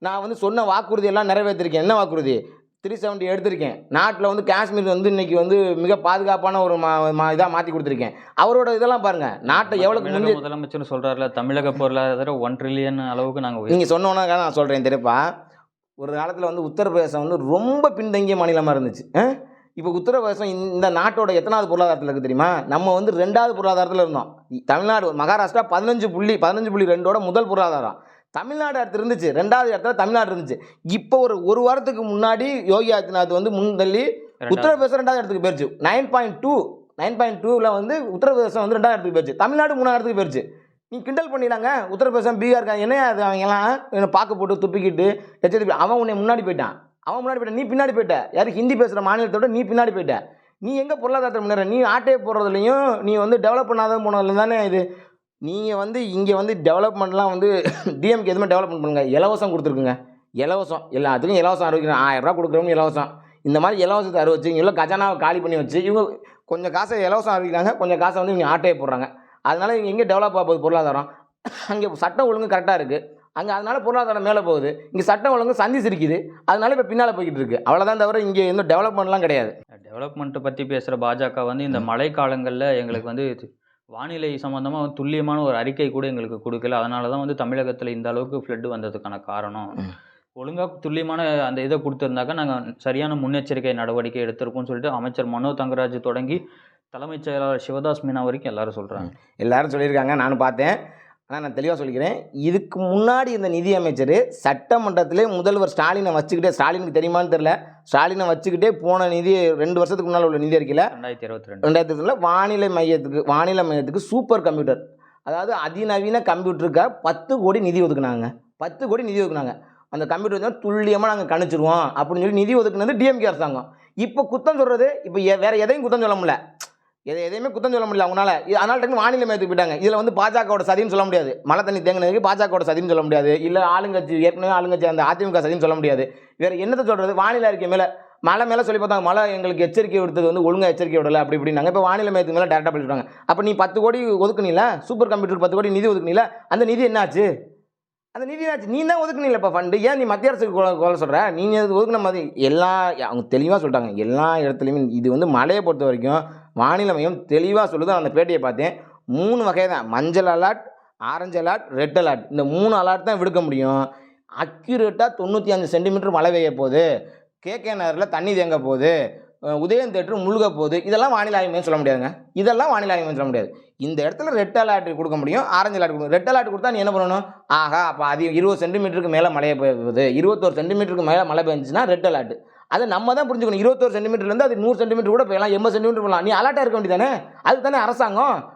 நான் வந்து சொன்ன வாக்குறுதி எல்லாம் நிறைவேற்றிருக்கேன் என்ன வாக்குறுதி? த்ரீ செவன்ட்டி எடுத்திருக்கேன். நாட்டில் வந்து காஷ்மீர் வந்து இன்னைக்கு வந்து மிக பாதுகாப்பான ஒரு மா மா இதாக மாற்றி கொடுத்துருக்கேன். அவரோட இதெல்லாம் பாருங்கள் நாட்டை எவ்வளோக்கு முந்தைய முதலமைச்சர் சொல்றாருல தமிழக பொருளாதாரம் ஒன் ட்ரில்லியன் அளவுக்கு நாங்கள் நீங்கள் சொன்னோன்னா நான் சொல்கிறேன் தெரியுப்பா. ஒரு காலத்தில் வந்து உத்தரப்பிரதேசம் வந்து ரொம்ப பின்தங்கிய மாநிலமாக இருந்துச்சு. ஆ? இப்போ உத்தரப்பிரதேசம் இந்த- நாட்டோட எத்தனாவது பொருளாதாரத்தில் இருக்குது தெரியுமா? நம்ம வந்து ரெண்டாவது பொருளாதாரத்தில் இருந்தோம். தமிழ்நாடு மகாராஷ்டிரா பதினஞ்சு புள்ளி பதினஞ்சு புள்ளி ரெண்டோட முதல் பொருளாதாரம். தமிழ்நாடு அடுத்து இருந்துச்சு. ரெண்டாவது இடத்துல தமிழ்நாடு இருந்துச்சு. இப்போ ஒரு ஒரு வாரத்துக்கு முன்னாடி யோகி ஆதித்யநாத் வந்து முன்தள்ளி உத்தரப்பிரதேசம் ரெண்டாவது இடத்துக்கு போயிருச்சு. Nine point two nine point டூவில் வந்து உத்தரப்பிரதேசம் வந்து ரெண்டாவது இடத்துக்கு போயிருச்சு. தமிழ்நாடு மூணாவது இடத்துக்கு போயிருச்சு. நீ கிண்டல் பண்ணிடாங்க. உத்தரப்பிரதேசம் பீகார் என்ன அது அவங்கெல்லாம் என்ன பார்க்க போட்டு துப்பிக்கிட்டு எச்சரிக்கை அவன் உன்னை முன்னாடி போயிட்டான். அவன் முன்னாடி போயிட்ட நீ பின்னாடி போயிட்ட. யார் ஹிந்தி பேசுகிற மாநிலத்தோட நீ பின்னாடி போயிட்ட. நீ எங்கே பொருளாதாரத்தை முன்னேற? நீ ஆட்டையை போடுறதுலையும் நீ வந்து டெவலப் பண்ணாத போனதுல தானே இது. நீங்கள் வந்து இங்கே வந்து டெவலப்மெண்ட்லாம் வந்து டிஎம்கே எதுவுமே டெவலப்மெண்ட் பண்ணுங்க. இலவசம் கொடுத்துருக்குங்க. இலவசம். எல்லாத்துக்கும் இலவசம் அறிவிக்கிறேன் ஆயிரரூபா கொடுக்குறவங்க இலவசம். இந்த மாதிரி இலவசத்தை அறிவிச்சு இவங்க கஜானாவை காலி பண்ணி வச்சு இவங்க கொஞ்சம் காசை இலவசம் அறிவிக்கிறாங்க கொஞ்சம் காசை வந்து இவங்க ஆட்டையை போடுறாங்க. அதனால இவங்க எங்கே டெவலப் ஆகுது பொருளாதாரம்? அங்கே சட்டம் ஒழுங்கு கரெக்டாக இருக்குது அங்கே அதனால பொருளாதாரம் மேலே போகுது. இங்கே சட்டம் ஒழுங்கு சந்தி சிரிக்குது. அதனால இப்போ பின்னால் போய்கிட்டு இருக்கு. அவ்வளோதான் தவிர இங்கே எந்த டெவலப்மெண்ட்லாம் கிடையாது. டெவலப்மெண்ட்டை பற்றி பேசுகிற பாஜக வந்து இந்த மழை காலங்களில் எங்களுக்கு வந்து வானிலை சம்மந்தமாக துல்லியமான ஒரு அறிக்கை கூட எங்களுக்கு கொடுக்கல. அதனால தான் வந்து தமிழகத்தில் இந்த அளவுக்கு ஃப்ளட்டு வந்ததுக்கான காரணம். ஒழுங்காக துல்லியமான அந்த இதை கொடுத்துருந்தாக்கா நாங்கள் சரியான முன்னெச்சரிக்கை நடவடிக்கை எடுத்திருப்போம்னு சொல்லிட்டு அமைச்சர் மனோ தங்கராஜ் தொடங்கி தலைமைச் செயலாளர் சிவதாஸ் மீனா வரைக்கும் எல்லாரும் சொல்கிறாங்க எல்லாரும் சொல்லியிருக்காங்க. நானும் பார்த்தேன். ஆனால் நான் தெளிவாக சொல்லிக்கிறேன். இதுக்கு முன்னாடி இந்த நிதியமைச்சர் சட்டமன்றத்திலே முதல்வர் ஸ்டாலினை வச்சுக்கிட்டே ஸ்டாலினுக்கு தெரியுமான்னு தெரில ஸ்டாலினை வச்சுக்கிட்டே போன நிதி ரெண்டு வருஷத்துக்கு முன்னால் உள்ள நிதி அறிக்கையில் ரெண்டாயிரத்தி இருபத்தி ரெண்டு. ரெண்டாயிரத்தி இருபதுல வானிலை மையத்துக்கு வானிலை மையத்துக்கு சூப்பர் கம்ப்யூட்டர். அதாவது அதிநவீன கம்ப்யூட்டருக்காக பத்து கோடி நிதி ஒதுக்குனாங்க. பத்து கோடி நிதி ஒதுக்குனாங்க. அந்த கம்ப்யூட்டர் வந்து துல்லியமாக நாங்கள் கணிச்சிருவோம் அப்படின்னு சொல்லி நிதி ஒதுக்குனது டிஎம்கே அரசாங்கம். இப்போ குத்தம் சொல்கிறது இப்போ வேற எதையும் குத்தம் சொல்ல முடியல. எதை எதையுமே குத்தம் சொல்ல முடியல அவங்களால. இது- அதனால டக்குனு வானிலை மையத்துக்கு போயிட்டாங்க. இதில் வந்து பாஜகவோட சதின்னு சொல்ல முடியாது. மழை தண்ணி தேங்கினதுக்கு பாஜகவோட சதின்னு சொல்ல முடியாது. இல்லை ஆளுங்கட்சி ஏற்கனவே ஆளுங்கட்சி அந்த அதிமுக சதின்னு சொல்ல முடியாது. வேறு என்னத்தை சொல்கிறது வானிலை அறிக்கை மேலே மழை மேலே சொல்லி பார்த்தாங்க. மழை எங்களுக்கு எச்சரிக்கை விடுத்தது வந்து ஒழுங்காக எச்சரிக்கை விடலை அப்படி இப்படினாங்க இப்போ வானிலை மையத்துக்கு மேலே டேரெக்டாக பண்ணிட்டாங்க அப்போ நீ பத்து கோடி ஒதுக்குனில சூப்பர் கம்ப்யூட்டர் பத்து கோடி நிதி ஒதுக்குனில அந்த நிதி என்னாச்சு? அந்த நிதி என்னாச்சு? நீ தான் ஒதுக்குனீங்களப்பா ஃபண்டு ஏன் நீ மத்திய அரசுக்கு கொலை சொல்கிற நீங்கள் ஒதுக்குன மாதிரி? எல்லா அவங்க தெளிவாக சொல்லிட்டாங்க. எல்லா இடத்துலையுமே இது வந்து மழையை பொறுத்த வரைக்கும் வானிலை மையம் தெளிவாக சொல்லுது அந்த பேட்டியை பார்த்தேன். மூணு வகை தான் மஞ்சள் alert orange alert red alert இந்த மூணு அலர்ட் தான் விடுக்க முடியும். அக்யூரேட்டாக தொண்ணூற்றி அஞ்சு சென்டிமீட்டர் மழை பெய்ய போகுது. கேகே நகரில் தண்ணி தேங்க போகுது. உதயம் தேட்டர் முழுக போகுது. இதெல்லாம் வானிலை ஆய்வு சொல்ல முடியாதுங்க. இதெல்லாம் வானிலை ஆய்வு சொல்ல முடியாது. இந்த இடத்துல ரெட் அலர்ட் கொடுக்க முடியும் ஆரஞ்சு அலர்ட் கொடுக்கும் ரெட் அலர்ட் கொடுத்தா நீ என்ன பண்ணணும்? ஆஹா அப்போ அது இருபது சென்டிமீட்டருக்கு மேலே மழையை போகுது. இருபத்தோரு சென்டிமீட்டருக்கு மேலே மழை பெஞ்சுன்னா ரெட் அலர்ட் அதை நம்ம தான் புரிஞ்சுக்கணும். இருபத்தோரு சென்டிமீட்டர்லேருந்து அது நூறு சென்டிமீட்டர் கூட போயலாம் எண்பது சென்டிமீட்டர் போகலாம் நீ அலர்ட்டாக இருக்க வேண்டியதானே அதுக்கு தானே அரசாங்கம்?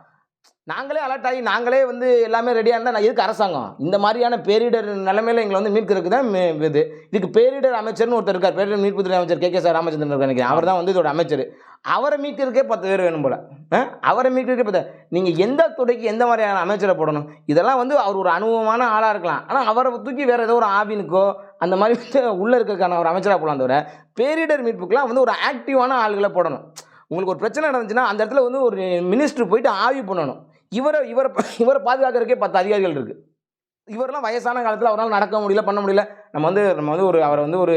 நாங்களே அலர்ட் ஆகி நாங்களே வந்து எல்லாமே ரெடியாக இருந்தால் நான் எதுக்கு அரசாங்கம்? இந்த மாதிரியான பேரிடர் நிலைமையில் எங்களை வந்து மீட்கிறதுக்கு தான் மே- இது. இதுக்கு பேரிடர் அமைச்சர்னு ஒருத்தர் இருக்கார். பேரிடர் மீட்புத்துறை அமைச்சர் கே கே சார் ராமச்சந்திரன் இருக்கார் நினைக்கிறேன். அவர் தான் வந்து இதோட அமைச்சர். அவரை மீட்கிறதுக்கே பத்து பேர் வேணும் போல. ஆ? அவரை மீட்கிறதுக்கே பத்து நீங்கள் எந்த துறைக்கு எந்த மாதிரியான அமைச்சரை போடணும்? இதெல்லாம் வந்து அவர் ஒரு அனுபவமான ஆளாக இருக்கலாம். ஆனால் அவரை தூக்கி வேறு ஏதோ ஒரு ஆவினுக்கோ அந்த மாதிரி வந்து உள்ளே இருக்கிறதுக்கான ஒரு அமைச்சராக போகலாம் தவிர பேரிடர் மீட்புக்கெலாம் வந்து ஒரு ஆக்டிவான ஆளுகளை போடணும். உங்களுக்கு ஒரு பிரச்சனை நடந்துச்சுன்னா அந்த இடத்துல வந்து ஒரு மினிஸ்டர் போயிட்டு ஆய்வு பண்ணணும். இவரை இவரை இவரை பாதுகாக்கிறதுக்கே பத்து அதிகாரிகள் இருக்குது இவரெல்லாம் வயசான காலத்தில் அவரால் நடக்க முடியல பண்ண முடியல. நம்ம வந்து நம்ம வந்து ஒரு அவரை வந்து ஒரு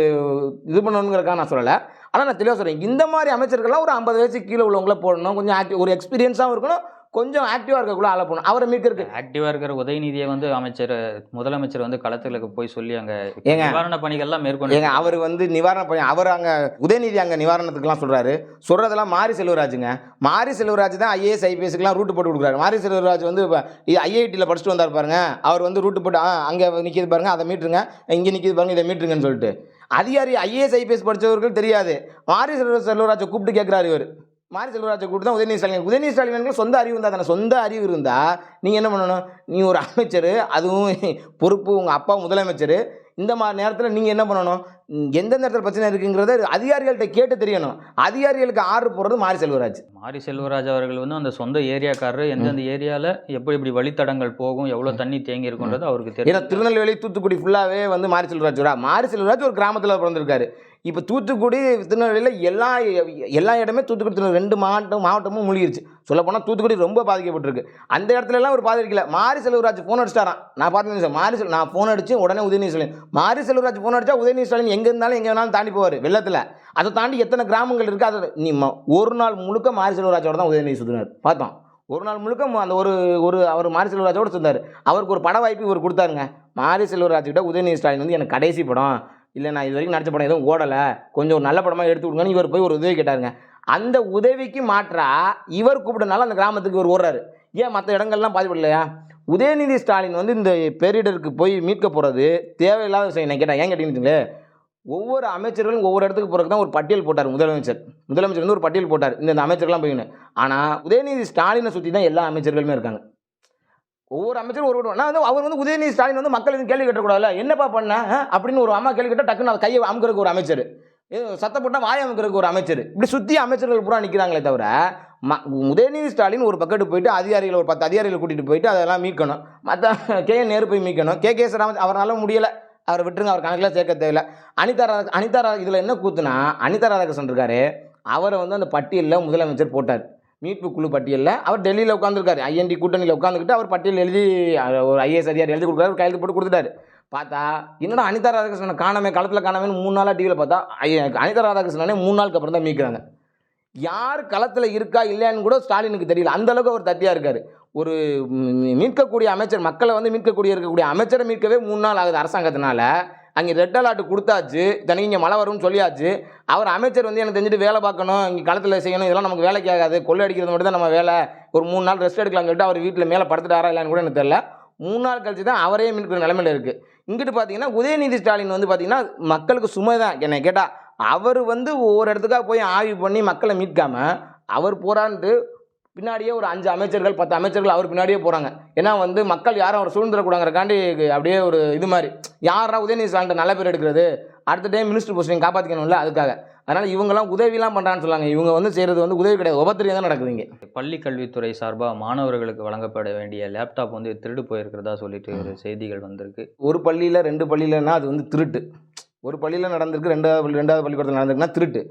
இது பண்ணணுங்கிறக்காக நான் சொல்லலை. ஆனால் நான் தெளிவாக சொல்கிறேன் இந்த மாதிரி அமைச்சர்கள்லாம் ஒரு ஐம்பது வயசுக்கு கீழே உள்ளவங்கள போடணும். கொஞ்சம் ஆக்டிவ் ஒரு எக்ஸ்பீரியன்ஸாகவும் இருக்கணும். கொஞ்சம் ஆக்டிவாக இருக்கக்குள்ள ஆளை போகணும் அவரை மீட்கிறதுக்கு ஆக்டிவாக இருக்கிற உதயநிதியை வந்து அமைச்சர் முதலமைச்சர் வந்து களத்துக்கு போய் சொல்லி அங்கே ஏங்க. நிவாரண பணிகள்லாம் மேற்கொண்டு ஏங்க அவர் வந்து நிவாரண பணி அவர் அங்கே உதயநிதி அங்கே நிவாரணத்துக்குலாம் சொல்கிறாரு சொல்கிறதெல்லாம் மாரி செல்வராஜுங்க. மாரி செல்வராஜ் தான் ஐஏஎஸ் ஐபிஎஸ்க்குலாம் ரூட்டு போட்டு கொடுக்குறாரு. மாரி செல்வராஜ் வந்து ஐஐடியில் படிச்சுட்டு வந்தார் பாருங்க. அவர் வந்து ரூட்டு போட்டு அங்கே நிற்கிது பாருங்க அதை மீட்டுருங்க. இங்கே நிற்கிது பாருங்க இதை மீட்டுருங்கன்னு சொல்லிட்டு. அதிகாரி ஐஏஎஸ் ஐபிஎஸ் படித்தவர்கள் தெரியாது. மாரி செல்வ செல்வராஜை கூப்பிட்டு கேட்குறாரு இவர். மாரி செல்வராஜை கூப்பிட்டு தான் உதயநிதி ஸ்டாலின் உதயநிதி ஸ்டாலின் சொந்த அறிவு இருந்தால் தானே. சொந்த அறிவு இருந்தால் நீங்கள் என்ன பண்ணணும்? நீ ஒரு அமைச்சர் அதுவும் பொறுப்பு உங்கள் அப்பா முதலமைச்சர். இந்த மாதிரி நேரத்தில் நீங்கள் என்ன பண்ணணும்? எந்தெந்த இடத்துல பிரச்சனை இருக்குங்கிறத அதிகாரிகள்கிட்ட கேட்டு தெரியணும். அதிகாரிகளுக்கு ஆர்டர் போடுறது மாரி செல்வராஜ். மாரி செல்வராஜ் அவர்கள் வந்து அந்த சொந்த ஏரியாக்காரர் எந்தெந்த ஏரியாவில் எப்படி எப்படி வழித்தடங்கள் போகும் எவ்வளோ தண்ணி தேங்கி இருக்குன்றது அவருக்கு ஏன்னா தெரியும் திருநெல்வேலி தூத்துக்குடி ஃபுல்லாகவே வந்து மாரி செல்வராஜ் வரா மாரி செல்வராஜ் ஒரு கிராமத்தில் பிறந்திருக்காரு. இப்போ தூத்துக்குடி திருநெல்வேலியில் எல்லா எல்லா இடமே தூத்துக்குடி திருநெல்வேலி ரெண்டு மாவட்டம் மாவட்டமும் மூழ்கிருச்சு. சொல்லப்போனால் தூத்துக்குடி ரொம்ப பாதிக்கப்பட்டிருக்கு. அந்த இடத்துல எல்லாம் ஒரு பாதிக்கல. மாரி செல்வராஜ் ஃபோன் அடிச்சிட்டாராம். நான் பார்த்தேன் சார் மாரி நான் ஃபோன் அடிச்சு உடனே உதயநிதி ஸ்டாலின். மாரி செல்வராஜ் ஃபோன் அடிச்சா உதயநிதி ஸ்டாலின் எங்கே இருந்தாலும் எங்கே வேணாலும் தாண்டி போவார் வெள்ளத்தில். அதை தாண்டி எத்தனை கிராமங்கள் இருக்குது அதை நீ ம- ஒரு நாள் முழுக்க மாரி செல்வராஜோட தான் உதயநிதி சுற்றினார் பார்த்தோம். ஒரு நாள் முழுக்க அந்த ஒரு ஒரு அவர் மாரி செல்வராஜோட சொன்னார் அவருக்கு ஒரு பட வாய்ப்பு இவர் கொடுத்தாருங்க. மாரி செல்வராஜ்கிட்ட உதயநிதி ஸ்டாலின் வந்து எனக்கு கடைசி படம். இல்லை நான் இது வரைக்கும் நடித்த படம் எதுவும் ஓடலை. கொஞ்சம் ஒரு நல்ல படமாக எடுத்து கொடுங்கன்னு இவர் போய் ஒரு உதவி கேட்டாருங்க. அந்த உதவிக்கு மாற்றா இவர் கூப்பிட்டனால அந்த கிராமத்துக்கு இவர் ஓடுறாரு. ஏன் மற்ற இடங்கள்லாம் பாதிப்படலையா? உதயநிதி ஸ்டாலின் வந்து இந்த பேரிடருக்கு போய் மீட்க போகிறது தேவையில்லாத விஷயம். நான் கேட்டேன் ஏன் கேட்டீங்கன்னு ஒவ்வொரு அமைச்சர்களும் ஒவ்வொரு இடத்துக்கு போகிறதுக்கு தான் ஒரு பட்டியல் போட்டார் முதலமைச்சர். முதலமைச்சர் வந்து ஒரு பட்டியல் போட்டார். இந்த இந்த அமைச்சர்லாம் போயின்னு ஆனால் உதயநிதி ஸ்டாலினை சுற்றி தான் எல்லா அமைச்சர்களுமே இருக்காங்க. ஒவ்வொரு அமைச்சரும் ஒரு ஒரு- நான் வந்து அவர் வந்து உதயநிதி ஸ்டாலின் வந்து மக்கள் எதுவும் கேள்வி கேட்டக்கூடாதுல்ல என்னப்பா பண்ண? அப்படின்னு ஒரு அம்மா கேள்வி கேட்டால் டக்குன்னு கையை அமுக்கிறதுக்கு ஒரு அமைச்சர். சத்தப்பட்டால் சத்தம் போட்டால் ஒரு அமைச்சர். இப்படி சுற்றி அமைச்சர்கள் பூரா நிற்கிறாங்களே தவிர ம உதயநிதி ஸ்டாலின் ஒரு பக்கெட்டு போயிட்டு அதிகாரிகளை ஒரு பத்து அதிகாரிகளை கூட்டிகிட்டு போயிட்டு அதெல்லாம் மீட்கணும். மற்ற கே என் நேரு போய் மீட்கணும். கே. கே. ராம அவரால் முடியலை. அவரை விட்டுருங்க அவர் கணக்கில் சேர்க்க தேவையில்ல. அனிதா ராதா அனிதா ராதா இதில் என்ன கூத்துனா அனிதா ராதாகிருஷ்ணன் இருக்காரு அவரை வந்து அந்த பட்டியலில் முதலமைச்சர் போட்டார். மீட்பு குழு பட்டியலில் அவர் டெல்லியில் உட்காந்துருக்காரு ஐஎன்டி கூட்டணியில் உட்காந்துக்கிட்டு அவர் பட்டியல் எழுதி ஒரு ஐஏஎஸ் அதிகாரி எழுதி கொடுக்குறாரு கையெழுத்து போட்டு கொடுத்துட்டாரு. பார்த்தா என்னடா அனிதா ராதாகிருஷ்ணனை காணாமே களத்தில் காணாமேன்னு மூணு நாளாக டிவியில் பார்த்தா அனிதா ராதாகிருஷ்ணனே மூணு நாளுக்கு அப்புறம் தான் மீக்கிறாங்க யார் களத்தில் இருக்கா இல்லையான்னு கூட ஸ்டாலினுக்கு தெரியல. அந்த அளவுக்கு அவர் தத்தியாக இருக்கார். ஒரு மீட்கக்கூடிய அமைச்சர் மக்களை வந்து மீட்கக்கூடிய இருக்கக்கூடிய அமைச்சரை மீட்கவே மூணு நாள் ஆகுது அரசாங்கத்தினால. அங்கே ரெட் அலர்ட் கொடுத்தாச்சு. தனி இங்கே மழை வரும்னு சொல்லியாச்சு. அவர் அமைச்சர் வந்து எனக்கு தெரிஞ்சுட்டு வேலை பார்க்கணும் இங்கே களத்தில் செய்யணும் இதெல்லாம் நமக்கு வேலைக்கு ஆகாது. கொள்ளை அடிக்கிறது மட்டும் தான் நம்ம வேலை. ஒரு மூணு நாள் ரெஸ்ட் எடுக்கலாம்னு சொல்லிட்டு அவர் வீட்டில் மேலே படுத்துட்டாரா இல்லைன்னு கூட எனக்கு தெரியல. மூணு நாள் கழிச்சு தான் அவரே மீட்கிற நிலமையில இருக்குது இங்கிட்டு பார்த்தீங்கன்னா உதயநிதி ஸ்டாலின் வந்து பார்த்தீங்கன்னா மக்களுக்கு சுமை தான். என்னை கேட்டால் அவர் வந்து ஒவ்வொரு இடத்துக்காக போய் ஆய்வு பண்ணி மக்களை மீட்காம அவர் போறான்ட்டு பின்னாடியே ஒரு அஞ்சு அமைச்சர்கள் பத்து அமைச்சர்கள் அவர் பின்னாடியே போகிறாங்க ஏன்னா வந்து மக்கள் யாரும் அவர் சூழ்ந்துடக்கூடாங்கிறக்காண்டி அப்படியே ஒரு இது மாதிரி. யாரா உதயநிதி ஸ்டாலின் நல்ல பேர் எடுக்கிறது? அடுத்த டைம் மினிஸ்டர் போஸ்டிங் காப்பாற்றிக்கணும்ல அதுக்காக. அதனால் இவங்கெல்லாம் உதவிலாம் பண்ணுறான்னு சொல்லாங்க. இவங்க வந்து செய்கிறது வந்து உதவி கிடையாது. உபத்திரியம் தான் நடக்குது இங்கே. பள்ளி கல்வித்துறை சார்பாக மாணவர்களுக்கு வழங்கப்பட வேண்டிய லேப்டாப் வந்து திருடு போயிருக்கிறதா சொல்லிட்டு ஒரு செய்திகள் வந்திருக்கு. ஒரு பள்ளியில் ரெண்டு பள்ளியிலன்னா அது வந்து திருட்டு. ஒரு பள்ளியில் நடந்திருக்கு ரெண்டாவது பள்ளி ரெண்டாவது பள்ளிக்கூடத்தில் நடந்திருக்குன்னா திருட்டு.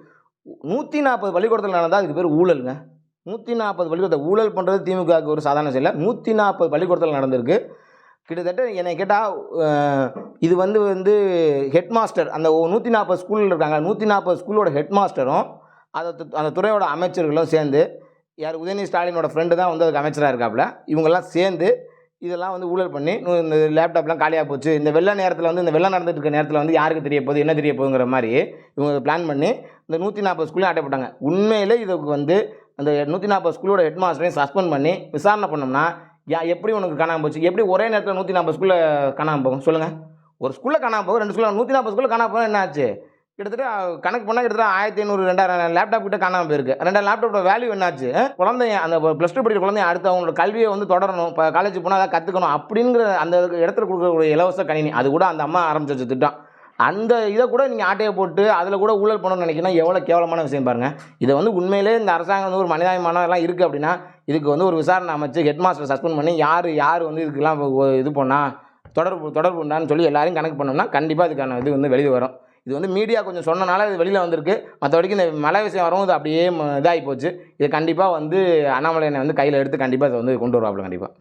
நூற்றி நாற்பது பள்ளிக்கூடத்தில் நடந்தால் அதுக்கு பேர் ஊழலுங்க. நூற்றி நாற்பது பள்ளிக்கூடத்தை ஊழல் பண்ணுறது திமுகவுக்கு ஒரு சாதாரண செயல் நூற்றி நாற்பது பள்ளிக்கூடத்தில் நடந்திருக்கு. கிட்டத்தட்ட என்னை கேட்டால் இது வந்து வந்து ஹெட் மாஸ்டர் அந்த நூற்றி நாற்பது ஸ்கூலில் இருக்காங்க. நூற்றி நாற்பது ஸ்கூலோட ஹெட் மாஸ்டரும் அதை அந்த துறையோட அமைச்சர்களும் சேர்ந்து யார் உதயநிதி ஸ்டாலினோட ஃப்ரெண்டு தான் வந்து அதுக்கு அமைச்சராக இருக்காப்புல. இவங்கெல்லாம் சேர்ந்து இதெல்லாம் வந்து ஊழல் பண்ணி இந்த லேப்டாப்லாம் காலியாக போச்சு. இந்த வெள்ள நேரத்தில் வந்து இந்த வெள்ளம் நடந்துட்டு இருக்க நேரத்தில் வந்து யாருக்கு தெரிய போகுது என்ன தெரிய போகுங்கிற மாதிரி இவங்க பிளான் பண்ணி இந்த நூற்றி நாற்பது ஸ்கூலையும் அட்டை போட்டாங்க. உண்மையிலே இதுக்கு வந்து அந்த நூற்றி நாற்பது ஸ்கூலோட ஹெட் மாஸ்டரையும் சஸ்பெண்ட் பண்ணி விசாரணை பண்ணோம்னா யா எப்படி உனக்கு காணாமல் போச்சு? எப்படி ஒரே நேரத்தில் நூற்றி நாற்பது ஸ்கூலில் காணாமல் போகும்? சொல்லுங்கள் ஒரு ஸ்கூலில் காணாமல் போகும் ரெண்டு ஸ்கூலில் நூற்றி நாற்பது ஸ்கூலில் காணாமல் போகும் என்ன ஆச்சு? கிட்டத்தட்ட கணக்கு பண்ணால் கிட்டத்தட்ட ஆயிரத்தி ஐநூறு ரெண்டாயிரம் லேப்டாப் கிட்ட காணாமல் போயிருக்கு. ரெண்டாயிரம் லேப்டாப்போட வேல்யூ என்னாச்சு? குழந்தைய குழந்தைங்க அந்த ப்ளஸ் டூ படிக்கிற குழந்தைய அடுத்து அவங்களோட கல்வியை வந்து தொடரணும் இப்போ காலேஜ் போனால் அதை கற்றுக்கணும் அப்படிங்கிற அந்த இடத்துல கொடுக்கக்கூடிய இலவச கணினி. அது கூட அந்த அம்மா ஆரம்பிச்சு வச்சு திட்டம். அந்த இதை கூட நீங்கள் ஆட்டையை போட்டு அதில் கூட ஊழல் பண்ணணும்னு நினைக்கணும் எவ்வளோ கேவலமான விஷயம் பாருங்கள் இதை வந்து உண்மையிலே இந்த அரசாங்கம் வந்து ஒரு மனிதாபிமானம் எல்லாம் இருக்குது அப்படின்னா இதுக்கு வந்து ஒரு விசாரணை அமைச்சு ஹெட் மாஸ்டர் சஸ்பெண்ட் பண்ணி யார் யார் வந்து இதுக்கெல்லாம் இது பண்ணால் தொடர்பு தொடர்பு உண்டான்னு சொல்லி எல்லாரையும் கணக்கு பண்ணோம்னா கண்டிப்பாக அதுக்கான இது வந்து வெளியே வரும். இது வந்து மீடியா கொஞ்சம் சொன்னனால இது வெளியில் வந்திருக்கு. மற்றபடிக்கு இந்த மழை விஷயம் வரவும் இது அப்படியே ம- இதாகி போச்சு. இது கண்டிப்பாக வந்து அண்ணாமலை வந்து கையில் எடுத்து கண்டிப்பாக இதை வந்து கொண்டு வருவாப்பில் கண்டிப்பாக